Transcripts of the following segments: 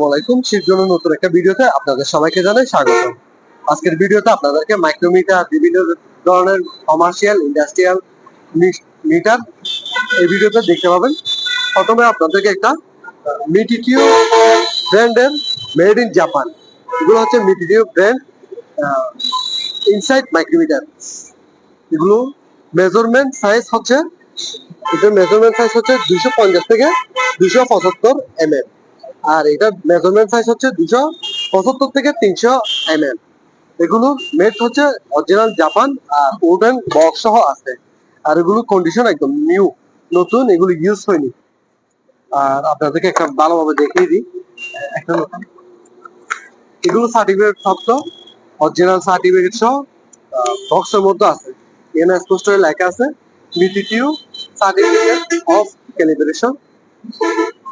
আসসালামু আলাইকুম শীঘ্রই নতুন একটা ভিডিওতে আপনাদের সবাইকে জানাই স্বাগত আজকের ভিডিওতে আপনাদেরকে মাইক্রোমিটার বিভিন্ন ধরনের কমার্শিয়াল ইন্ডাস্ট্রিয়াল মিটার এই ভিডিওতে দেখতে পাবেন। প্রথমে আপনাদেরকে একটা মিটিটিউ ব্র্যান্ডের মেড ইন জাপান এগুলো হচ্ছে মিটিটিউ ব্র্যান্ড ইনসাইড মাইক্রোমিটার এগুলো মেজারমেন্ট সাইজ হচ্ছে, এটার মেজারমেন্ট সাইজ হচ্ছে দুইশো পঞ্চাশ থেকে দুইশো পঁচাত্তর এম আর এটা মেজারমেন্ট সাইজ হচ্ছে দুশো পঁচাত্তর থেকে তিনশো এম এম এগুলো মেট হচ্ছে অরিজিনাল জাপান আর উডেন বক্স সহ আছে। আর এগুলো কন্ডিশন একদম নিউ নতুন, এগুলো ইউজ হয়নি। আর আপনাদেরকে একটা ভালোভাবে দেখিয়ে দিই। এগুলো সার্টিফিকেট প্রাপ্ত অরিজিনাল সার্টিফিকেট সহ বক্সের মধ্যে আছে। এখানে স্পষ্ট লেখা আছে Mitutoyo certificate of calibration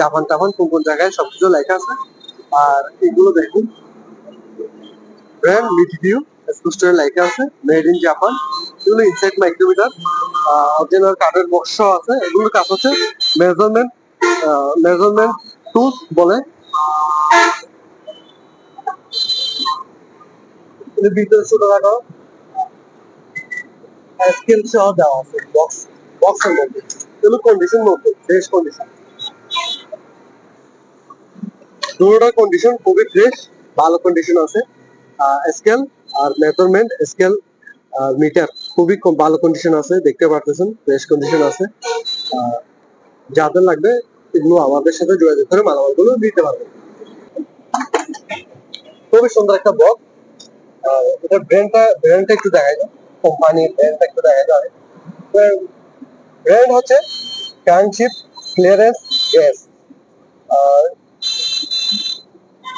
Japan টাপান, কোন কোন জায়গায় সবকিছু লেখা আছে। আর এগুলো দেখুন। ব্র্যান্ড মিটিটিউ স্পষ্ট লেখা আছে মেড ইন জাপান এগুলো ইনসাইড মাইক্রোমিটার অরিজিনাল কার্ডের বক্স আছে। এগুলোর কাজ হচ্ছে মেজারমেন্ট মেজারমেন্ট টুলস বলে। ভিতরে ছোটখাটো স্কেল সহ দেওয়া আছে বক্স বক্সের মধ্যে। এগুলো কন্ডিশন মধ্যে ফ্রেশ কন্ডিশন দুটোটার কন্ডিশন খুবই ফ্রেশ ভালো কন্ডিশন আছে। স্কেল আর মেজারমেন্ট স্কেল মিটার খুবই ভালো কন্ডিশন আছে, দেখতে পারতেছেন ফ্রেশ কন্ডিশন আছে। যাদের লাগবে এগুলো আমাদের সাথে যোগাযোগ করে মালামালগুলো দিতে পারবেন। খুবই সুন্দর একটা বক্স এটা ব্র্যান্ডটা ব্র্যান্ডটা একটু দেখা যায় কোম্পানির ব্র্যান্ডটা একটু দেখা যায় ব্র্যান্ড হচ্ছে কানশিপ clearance gauge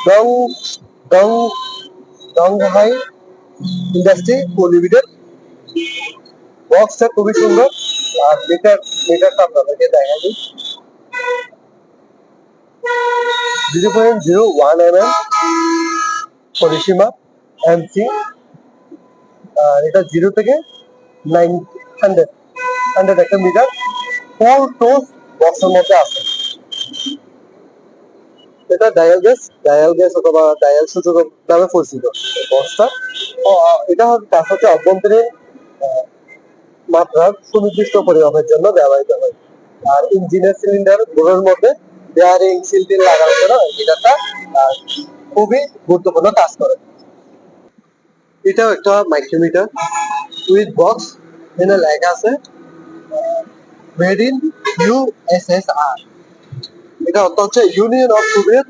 Dong Dong Donghai industry co limited বক্সটা খুবই সুন্দর। আর মিটার মিটারটা আপনাদেরকে দেখা দিই। Zero point zero one M M পরিসীমা এমসি আর এটা জিরো থেকে নাইন হান্ড্রেড হান্ড্রেড একটা মিটার ফোর টোস বক্সের মধ্যে আছে। এটা ডায়াল গ্যাস ডায়াল গ্যাস অথবা ডায়াল সূচক নামে পরিচিত। আহ, এটা কাজ হচ্ছে অভ্যন্তরীণ আহ, মাত্রার সুনির্দিষ্ট পরিমাপের জন্য ব্যবহৃত হয়। আর ইঞ্জিনের সিলিন্ডারগুলোর মধ্যে বেয়ারিং সিলটিন লাগানোর জন্য আহ, খুবই গুরুত্বপূর্ণ কাজ করে। এটাও একটা মাইক্রোমিটার উইথ বক্স এখানে লেখা আছে মেড ইন ইউএসএসআর এটা ইউনিয়ন অফ সোভিয়েত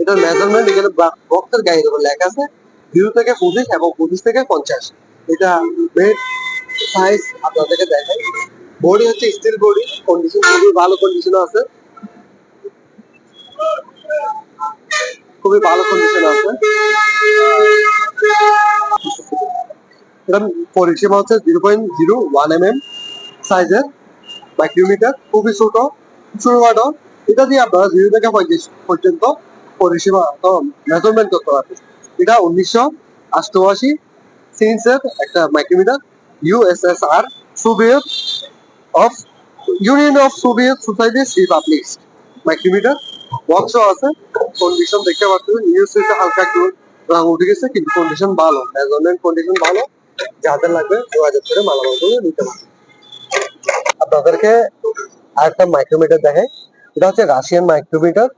এটার মেজারমেন্ট এখানে বক্সের লেখা আছে জিরো থেকে পঁচিশ এবং পঁচিশ থেকে পঞ্চাশ। এটা মেড সাইজ আপনাদেরকে দেখাই। বডি হচ্ছে স্টিল বডি কন্ডিশন খুবই ভালো কন্ডিশন আছে। খুবই ভালো কন্ডিশন আছে। এটা পরিসীমা হচ্ছে zero point zero one M M সাইজের মাইক্রোমিটার খুবই ছোট। ছোটখাটো এটা দিয়ে আপনারা জিরো থেকে পঁয়ত্রিশ পর্যন্ত পরিসীমা মেজারমেন্ট করতে পারবেন এটা উনিশশো অষ্টআশি সিন্সের একটা micrometer USSR Soviet of union of Soviet societies republic micrometer box আছে। কন্ডিশন দেখতে পাচ্ছেন নিউজ হালকা একটু রং উঠে গেছে, কিন্তু কন্ডিশন ভালো মেজারমেন্ট কন্ডিশন ভালো। যাদের লাগবে যোগাযোগ করে মালামালগুলো নিতে পারবেন। আপনাদেরকে আরেকটা মাইক্রোমিটার দেখাই এটা হচ্ছে রাশিয়ান মাইক্রোমিটার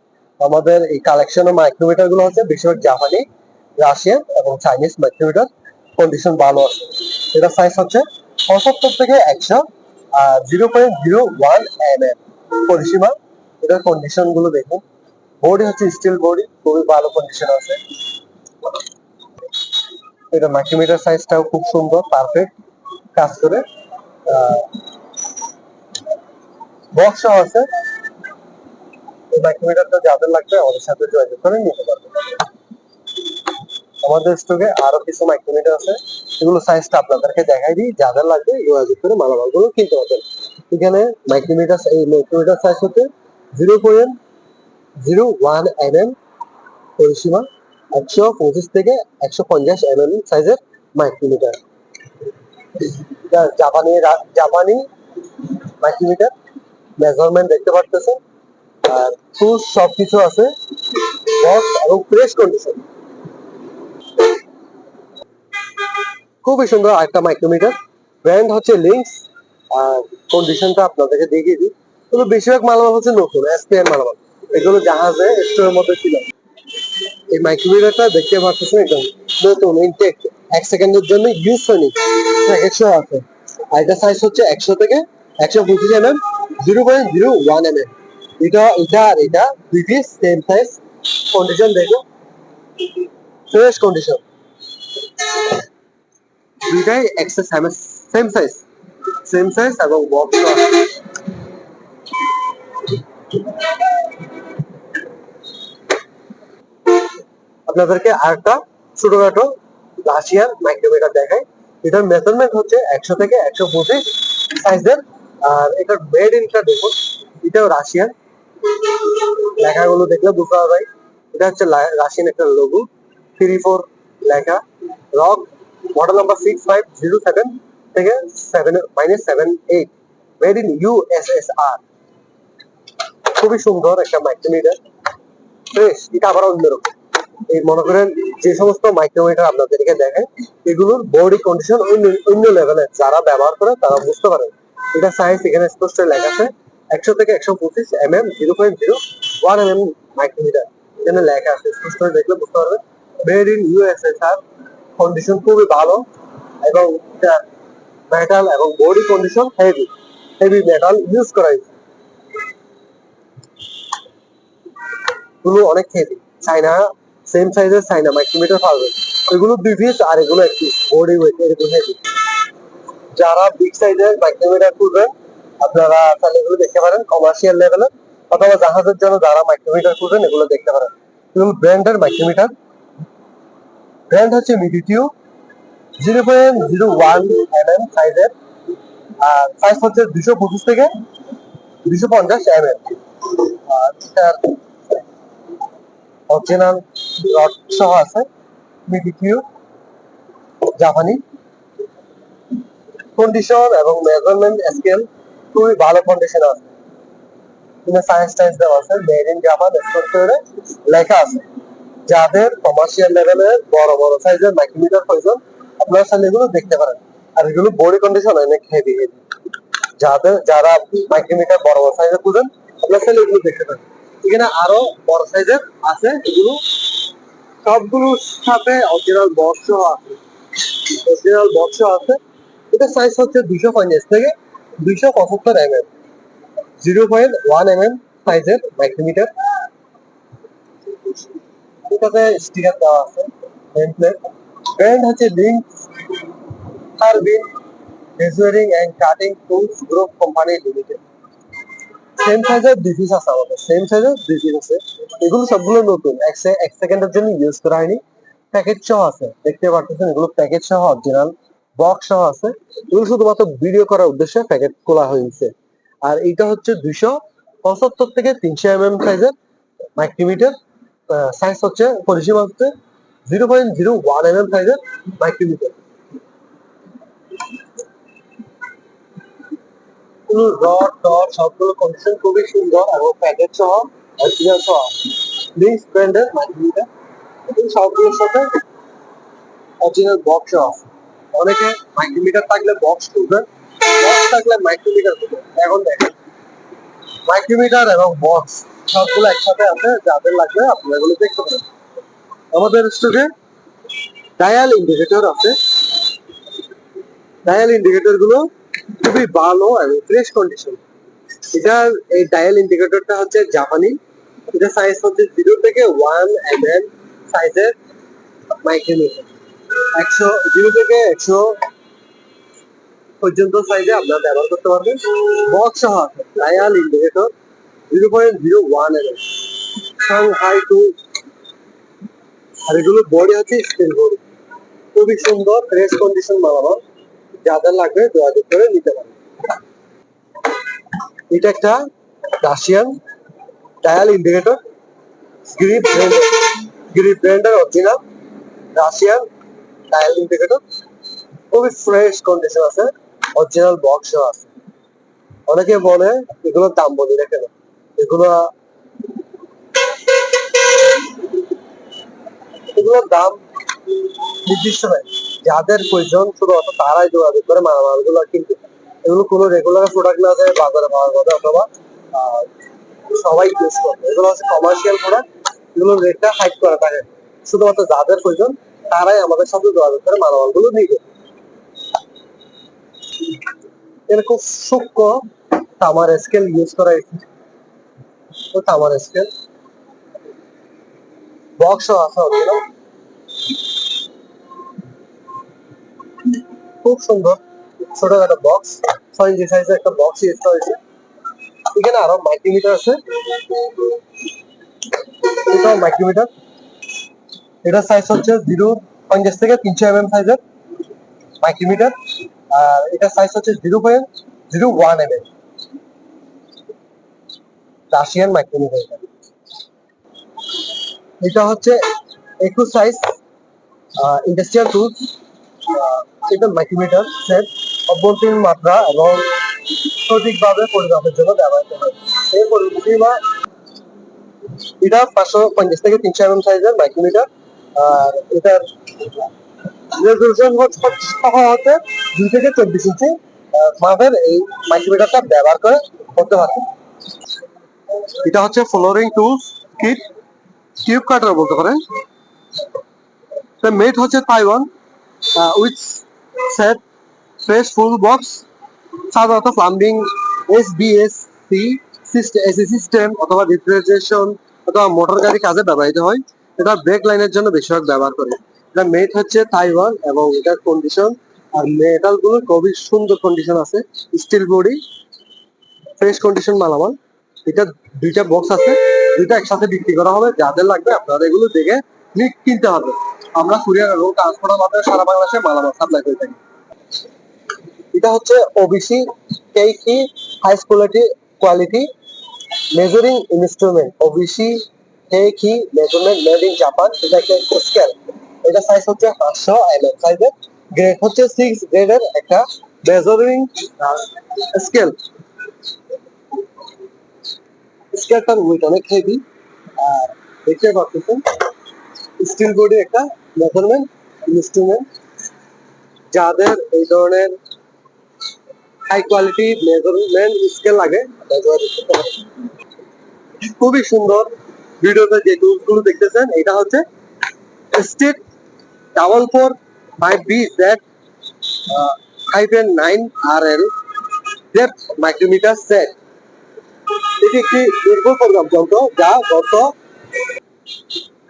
আমাদের এই কালেকশনের মাইক্রোমিটারগুলো হচ্ছে বেশিরভাগ জাপানি রাশিয়ান এবং চাইনিজ মাইক্রোমিটার কন্ডিশন ভালো আছে। এটা সাইজ হচ্ছে পঁচাত্তর থেকে একশো zero point zero one M M পরিসীমা। এটার কন্ডিশনগুলো দেখুন। বডি হচ্ছে স্টিল বডি খুবই ভালো কন্ডিশন আছে। এটা মাইক্রোমিটার সাইজটাও খুব সুন্দর পারফেক্ট কাজ করে। বক্স আছে। যাদের লাগবে, আমাদের সাথে করে নিতে পারবেন আমাদের স্টকে আরও কিছু আছে। এগুলো সাইজটা আপনাদেরকে দেখাই দিই। যাদের লাগবে, যোগাযোগ করে মালামালগুলো কিনতে পারবেন। এখানে এই সাইজ হচ্ছে zero point zero one M M পরিসীমা, একশো পঁচিশ থেকে একশো পঞ্চাশ এম এম সাইজের মাইক্রোমিটার জাপানি জাপানি মাইক্রোমিটার মেজারমেন্ট দেখতে পারতেছেন আর টুলস সবকিছু আছে। বক্স এবং ফ্রেশ কন্ডিশন খুবই সুন্দর একটা মাইক্রোমিটার ব্র্যান্ড হচ্ছে লিঙ্কস আর কন্ডিশনটা আপনাদেরকে দেখিয়ে দিই। কিন্তু বেশিরভাগ মালামাল হচ্ছে নতুন এসপিআর মালামাল। এগুলো জাহাজে স্টোরের মধ্যে ছিল। এই মাইক্রোমিটারটা দেখতে পাচ্ছেন একদম নতুন ইনটেক এক সেকেন্ডের জন্য ইউজ হয়নি। একশো আছে। আর এটা সাইজ হচ্ছে একশো থেকে একশো পঁচিশ M M zero point zero one M এটা এটা আর এটা দুই সেম সাইজ কন্ডিশন দেখো। ফ্রেশ কন্ডিশন দুইটাই excess same size same size এবং বক্স আপনাদেরকে আরেকটা ছোটখাটো রাশিয়ান মাইক্রোমিটার দেখাই। এটার মেজারমেন্ট হচ্ছে একশো থেকে একশো পঁচিশ সাইজের আর এটার মেড ইনটা দেখুন। এটাও রাশিয়ান লেখাগুলো দেখলে বুঝতে পারবে এটা হচ্ছে রাশিয়ান একটা লোগো থ্রি ফোর লেখা। Rock model number six five zero seven থেকে seven minus seven eight made in USSR খুবই সুন্দর একটা মাইক্রোমিটার ফ্রেশ এটা আবার অন্যরকম এই মনে করেন যে সমস্ত মাইক্রোমিটার আপনাদেরকে দেখেন এগুলোর বডি কন্ডিশন অন্য অন্য লেভেলের যারা ব্যবহার করে, তারা বুঝতে পারেন এটা সাইজ এখানে স্পষ্ট লেখা আছে। একশো থেকে একশো পঁচিশ M M zero point zero one M M micrometer এখানে লেখা আছে স্পষ্ট করে দেখলে বুঝতে পারবেন মেড ইন ইউএসএসআর কন্ডিশন খুবই ভালো এবং মেটাল এবং body condition heavy heavy metal use করা হয়েছে। গুলো অনেক হেভি চাইনা সেম সাইজের চাইনা মাইক্রোমিটার পাবেন এগুলো দুই আর এগুলো এক বডি ওয়েট এরকম হেভি যারা বিগ সাইজের মাইক্রোমিটার খুঁজবেন আপনারা তাহলে এগুলো দেখতে পারেন কমার্শিয়াল লেভেলে অথবা জাহাজের জন্য যারা মাইক্রোমিটার খুঁজবেন, এগুলো দেখতে পারেন। এগুলো ব্র্যান্ডের মাইক্রোমিটার ব্র্যান্ড হচ্ছে Mitutoyo zero point zero one M M সাইজের আর সাইজ হচ্ছে দুশো পঁচিশ থেকে দুশো পঞ্চাশ এম এম আর অরিজিনাল রড সহ আছে মিডিকিউ জাপানি কন্ডিশন এবং মেজারমেন্ট স্কেল খুবই ভালো কন্ডিশন আছে। এখানে সায়েন্স দেওয়া আছে মেড ইন জাপান লেখা আছে। যাদের কমার্শিয়াল লেভেলের বড় বড় সাইজের মাইক্রোমিটার প্রয়োজন, আপনারা এগুলো দেখতে পারেন। আর এগুলো বডি কন্ডিশন অনেক হেভি হেভি যাদের, যারা মাইক্রোমিটার বড় বড় সাইজের খুঁজেন, আপনারা চাইলে এগুলো দেখতে পারেন। এখানে আরও বড় সাইজের আছে, এগুলো সবগুলোর সাথে অরিজিনাল বক্স আছে। অরিজিনাল বক্স আছে। এটা সাইজ হচ্ছে দুইশো পঞ্চাশ থেকে দুইশো পঁচাত্তর M M zero point one M M সাইজের মাইক্রোমিটার এটাতে স্টিকার দেওয়া আছে নেমপ্লেট ব্র্যান্ড হচ্ছে link cutting tools group company limited same সাইজের দুই পিস আছে আমাদের সেম সাইজের দুই পিস আছে। এগুলো সবগুলো নতুন, এক এক সেকেন্ডের জন্য ইউজ করা হয়নি। প্যাকেট সহ আছে, দেখতে পারতেছেন এগুলো প্যাকেজ সহ অরিজিনাল বক্স আছে। এগুলো শুধুমাত্র ভিডিও করার উদ্দেশ্যে প্যাকেট খোলা হয়েছে। আর এইটা হচ্ছে দুইশো পঁচাত্তর থেকে তিনশো এম এম সাইজের মাইক্রোমিটার সাইজ হচ্ছে পরিসীমা হচ্ছে zero point zero one M M সাইজের মাইক্রোমিটার সবগুলো কন্ডিশন খুবই সুন্দর এবং প্যাকেট সহ সহ। সবগুলোর সাথে অরিজিনাল বক্স আছে। অনেকে মাইক্রোমিটার থাকলে বক্স খুলবেন বক্স থাকলে মাইক্রোমিটার খুলবেন এখন দেখেন মাইক্রোমিটার এবং বক্স সবগুলো একসাথে আছে, যাদের লাগবে আপনারা এগুলো দেখতে পারেন। আমাদের স্টোরে ডায়াল ইন্ডিকেটর আছে। ডায়াল ইন্ডিকেটরগুলো খুবই ভালো এবং ফ্রেশ কন্ডিশন এটার এই ডায়াল ইন্ডিকেটরটা হচ্ছে জাপানি। এটা সাইজ হচ্ছে জিরো থেকে ওয়ান এম এম সাইজের মাইক্রোমিটার একশো জিরো থেকে একশো পর্যন্ত সাইজে আপনারা ব্যবহার করতে পারবেন। বক্স সহ dial indicator zero point zero one M M high টু আর এগুলো বডি হচ্ছে স্টিল বডি খুবই সুন্দর ফ্রেশ কন্ডিশন মালামাল যাদের লাগবে যোগাযোগ করে নিতে পারেন এটা একটা Russian dial indicator grip grip ব্র্যান্ডের অরিজিনাল রাশিয়ান খুবই ফ্রেশ কন্ডিশন আছে অরিজিনাল আছে। অনেকে বলে দাম বলি এগুলো এগুলোর দাম নির্দিষ্ট নাই যাদের প্রয়োজন শুধু অত তারাই যোগাযোগ করে মালামালগুলো কিনতে। এগুলো কোনো রেগুলার প্রোডাক্ট না যায় বাজারে পাওয়ার কথা অথবা সবাই ইউজ করবে। এগুলো হচ্ছে কমার্শিয়াল প্রোডাক্ট এগুলোর রেটটা হাইট করা থাকে। শুধুমাত্র যাদের প্রয়োজন তারাই আমাদের সাথে যোগাযোগ করে মালামালগুলো নিবে এরকম সূক্ষ্ম তামার স্কেল ইউজ করা ও তামার স্কেল বক্স আছে ওগুলো খুব সুন্দর। ছোট একটা বক্স ছয় ইঞ্চি সাইজের একটা বক্স ইউজ করা হয়েছে। এখানে আরও মাইক্রোমিটার আছে। এটাও মাইক্রোমিটার এটা সাইজ হচ্ছে জিরো পঞ্চাশ থেকে তিনশো এম এম সাইজের মাইক্রোমিটার আর এটা সাইজ হচ্ছে zero point zero one M M Russian micrometer এটা। হচ্ছে একুশ সাইজ ইন্ডাস্ট্রিয়াল টুলস এটা মাইক্রোমিটার সেট অভ্যন্তরীণ মাত্রা এবং সঠিকভাবে পরিমাপের জন্য ব্যবহৃত হয়। এই পরিমাপ এটা পাঁচশো পঞ্চাশ থেকে তিনশো এম এম সাইজের মাইক্রোমিটার আর এটার রেজলিউশন হচ্ছে দুই থেকে চব্বিশ ইঞ্চি মাপের এই মাইক্রোমিটারটা ব্যবহার করে করতে পারে এটা হচ্ছে flooring tools kit. Tube cutter বলতে পারে মেড হচ্ছে Taiwan with set fresh full box সাধারণত plumbing S B S C AC system অথবা রিফ্রিজারেশন অথবা মোটর গাড়ি কাজে ব্যবহৃত হয়। এটা ব্রেক লাইনের জন্য বেশিরভাগ ব্যবহার করে। এটা মেট হচ্ছে তাইওয়ান এবং এটার কন্ডিশন আর মেটালগুলো খুবই সুন্দর কন্ডিশন আছে। স্টিল বডি ফ্রেশ কন্ডিশন মালামাল। এটা দুইটা বক্স আছে, দুইটা একসাথে বিক্রি করা হবে। যাদের লাগবে আপনারা এগুলো দেখে কিনতে হবে। আমরা কুরিয়ার এবং ট্রান্সপোর্টের মাধ্যমে সারা বাংলাদেশে মালামাল সাপ্লাই করে থাকি। এটা হচ্ছে Obishi Keiki high quality quality measuring instrument Obishi measurement made in Japan এটা একটা স্কেল এটা সাইজ হচ্ছে পাঁচশো এম এম সাইজের গ্রেড হচ্ছে সিক্স গ্রেডের একটা মেজারিং স্কেল স্কেলটার ওয়েট অনেক হেভি আর দেখতে পাচ্ছেন স্টিল বডি একটা মেজারমেন্ট ইনস্ট্রুমেন্ট যাদের এই ধরনের হাই কোয়ালিটি মেজারমেন্ট স্কেল লাগে। খুবই সুন্দর। ভিডিওতে যে টুলসগুলো দেখতেছেন, এটা হচ্ছে state double four five B Z hyphen nine আর এল জেড মাইক্রোমিটার সেট এটি একটি নির্ভুল প্রোগ্রাম যন্ত্র যা গত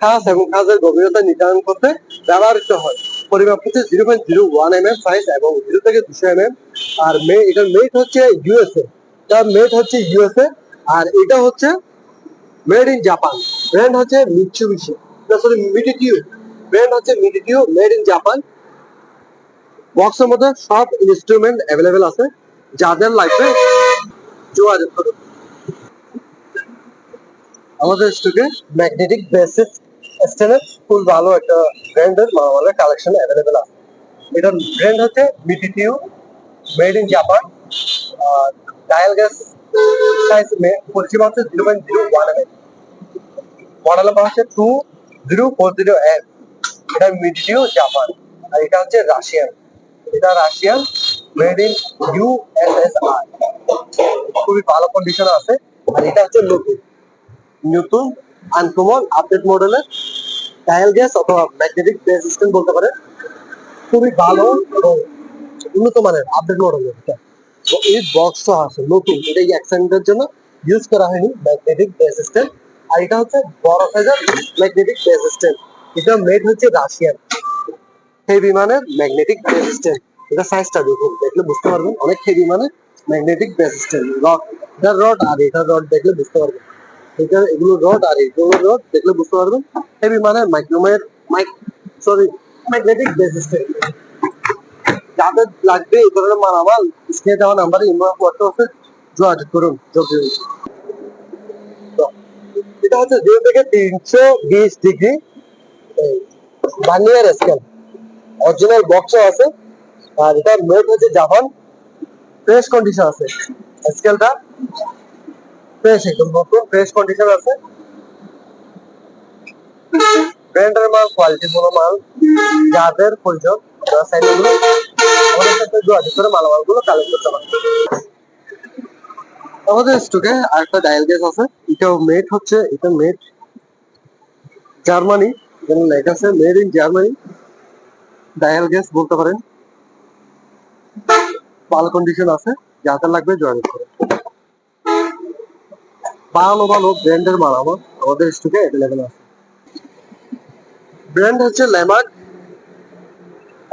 খাস এবং খাসের গভীরতা নির্ধারণ করতে ব্যবহৃত হয়। পরিমাপ হচ্ছে zero point zero one M M size এবং জিরো থেকে দুশো এম এম আর মে এটার মেট হচ্ছে ইউএসএ তার মেট হচ্ছে ইউএসএ আর এটা হচ্ছে মেড ইন জাপান ব্র্যান্ড হচ্ছে মিটসুবিশি সরি মিটিটিউ ব্র্যান্ড হচ্ছে মিটিটিউ মেড ইন জাপান বক্সের মধ্যে সব ইনস্ট্রুমেন্ট অ্যাভেলেবেল আছে। যাদের লাগবে যোগাযোগ করুন। আমাদের স্টকে ম্যাগনেটিক বেসিস স্টেনের খুব ভালো একটা ব্র্যান্ডের মালামালের কালেকশন অ্যাভেলেবেল আছে। এটার ব্র্যান্ড হচ্ছে মিটিটিউ মেড ইন জাপান আর ডায়াল গ্যাস রাশিয়ান। খুবই ভালো কন্ডিশনে আছে। আর এটা হচ্ছে নতুন। নতুন আনকমন আপডেট মডেলের ডায়াল গ্যাস অথবা ম্যাগনেটিক বলতে পারে খুবই ভালো উন্নত মানের আপডেট মডেলের এই বক্সটা আছে। নতুন, এটা অ্যাক্সিডেন্টের জন্য ইউজ করা হয়নি ম্যাগনেটিক সিস্টেম আর এটা হচ্ছে বড় ম্যাগনেটিক বেস এটা মেড হচ্ছে রাশিয়ান সেই বিমানের ম্যাগনেটিক বেস এটা সাইজটা দেখুন, দেখলে বুঝতে পারবেন। অনেক হেভি মানে ম্যাগনেটিক সিস্টেম রড এটা রড আর এটা রড দেখলে বুঝতে পারবেন। এটা এগুলো রড আর এগুলো রড দেখলে বুঝতে পারবেন। হেভি মানে মাইক্রোমের মাইক সরি ম্যাগনেটিক সিস্টেম যাদের লাগবে এই ধরনের মালামাল, স্ক্রিনে দেওয়া নাম্বারে ইনবক্স হোয়াটসঅ্যাপে যোগাযোগ করুন এটা হচ্ছে থেকে তিনশো বিশ ডিগ্রি বার্নিয়ার স্কেল অরিজিনাল আছে, আর এটা মেড হচ্ছে জাপান। ফ্রেশ কন্ডিশন আছে। স্কেলটা ফ্রেশ একদম নতুন ফ্রেশ কন্ডিশন আছে। ব্র্যান্ডের মাল কোয়ালিটি মাল, যাদের প্রয়োজন। আমাদের স্টকে আরেকটা ডায়াল গ্যাস আছে হচ্ছে, এটা জার্মানি এখানে লেখা আছে made in Germany. Dial gauge বলতে পারেন। ভালো কন্ডিশন আছে যাদের লাগবে যোগাযোগ করে। ভালো ভালো ব্র্যান্ডের মাল আমার আমাদের স্টকে অ্যাভেলেবেল আছে। ব্র্যান্ড হচ্ছে লেমার্ক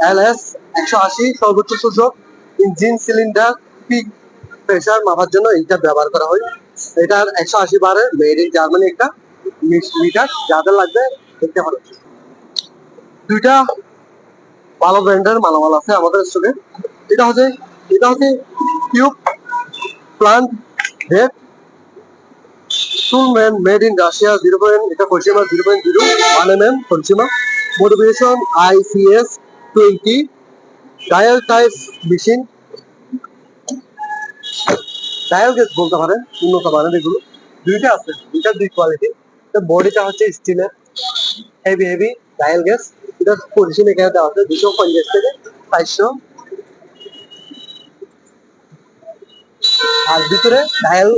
এল এস একশো আশি সর্বোচ্চ সূচক, ইঞ্জিন সিলিন্ডার, পিক প্রেসার মাপার জন্য এইটা ব্যবহার করা হয়। এটার একশো আশি বারে মেড ইন জার্মানি একটা মিটার যাদের লাগবে দেখতে পারেন দুইটা ভালো ব্র্যান্ডের মালামাল আছে আমাদের স্টকে। এটা হচ্ছে এটা হচ্ছে tube plant head টুলম্যান made in Russia zero point এটা পশ্চিমা zero point zero one M M motivation ICS twenty dial type machine. Dial gauge বলতে পারেন, উন্নত মানের এগুলো। দুইটা আছে, দুইটা দুই কোয়ালিটি বডিটা হচ্ছে স্টিলের হেভি হেভি ডায়াল গ্যাস এটা পজিশন এখানে দেওয়া আছে, দুশো পঞ্চাশ থেকে চারশো। আর ভিতরে ডায়াল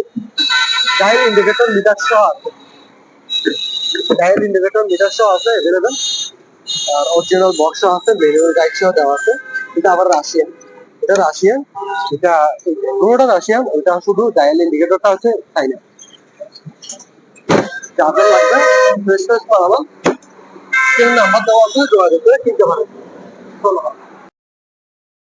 ডায়াল ইন্ডিকেটর মিটার সহ আছে। ডায়াল ইন্ডিকেটর মিটার সহ আছে অ্যাভেলেবেল আর অরিজিনাল বক্স আছে ম্যানুয়াল গাইড সহ দেওয়া আছে। এটা আবার রাশিয়ান এটা রাশিয়ান এটা পুরোটা রাশিয়ান ওটা শুধু ডায়াল ইন্ডিকেটরটা আছে চাইনা যাদের লাগবে ফ্রেশ ফ্রেশ পালাম নাম্বার দেওয়া আছে, যোগাযোগ করে কিনতে পারেন ধন্যবাদ।